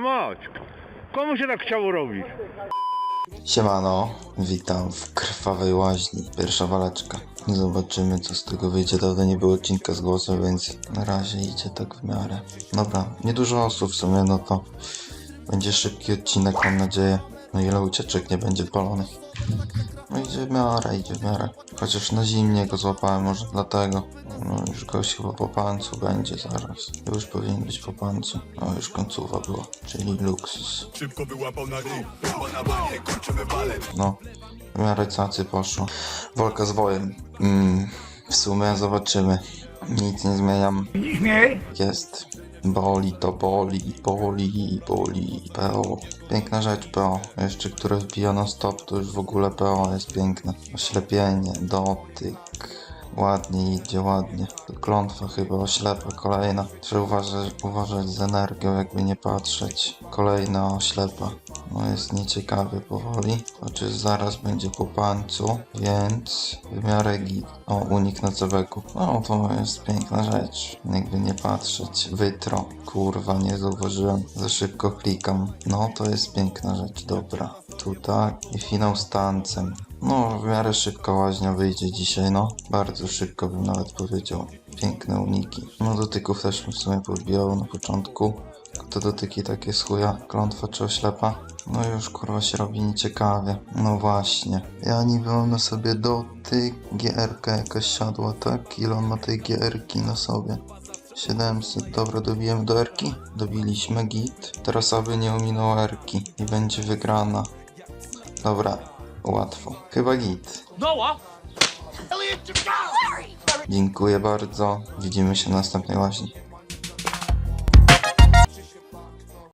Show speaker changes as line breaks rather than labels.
mać. Komu się tak chciało robić?
Siemano, witam w krwawej łaźni. Pierwsza waleczka. Zobaczymy co z tego wyjdzie. Dawno nie było odcinka z głosem, więc na razie idzie tak w miarę. Dobra, niedużo osób w sumie, no to będzie szybki odcinek, mam nadzieję. No ile ucieczek nie będzie palonych. No idzie w miarę, idzie w miarę. Chociaż na zimnie go złapałem, może dlatego. No już gość chyba po pancu będzie zaraz. Już powinien być po pancu. No już końcówa była, czyli luksus.
Szybko wyłapał na ryj, na banie, kończymy balet.
No, w miarę cacy poszło. Walka z wojem. Mm, w sumie zobaczymy. Nic nie zmieniam. Jest. Boli to boli, boli, boli. PO. Piękna rzecz PO. Jeszcze które wbijano stop, to już w ogóle PO jest piękne. Oślepienie, dotyk. Ładnie idzie, ładnie. Klątwa chyba oślepa kolejna. Trzeba uważać, uważać z energią, jakby nie patrzeć. Kolejna oślepa. No jest nieciekawie powoli. Chociaż zaraz będzie po pancu, więc w miarę git. O, unik cebeku. No to jest piękna rzecz. Jakby nie patrzeć. Wytro. Kurwa, nie zauważyłem. Za szybko klikam. No to jest piękna rzecz, dobra. Tu tak. I finał z tancem. No, w miarę szybko łaźnia wyjdzie dzisiaj, no. Bardzo szybko bym nawet powiedział. Piękne uniki. No dotyków też bym w sumie podbijał na początku. Te dotyki takie z chuja, klątwa czy oślepa. No już kurwa się robi nieciekawie. No właśnie. Ja niby mam na sobie dotyk, GR-ka jakaś siadła, tak? Ile on ma tej GR-ki na sobie? 700, dobra, dobiłem do R-ki? Dobiliśmy git. Teraz aby nie ominął R-ki i będzie wygrana. Dobra, łatwo. Chyba git. Dziękuję bardzo. Widzimy się na następnej łaźni.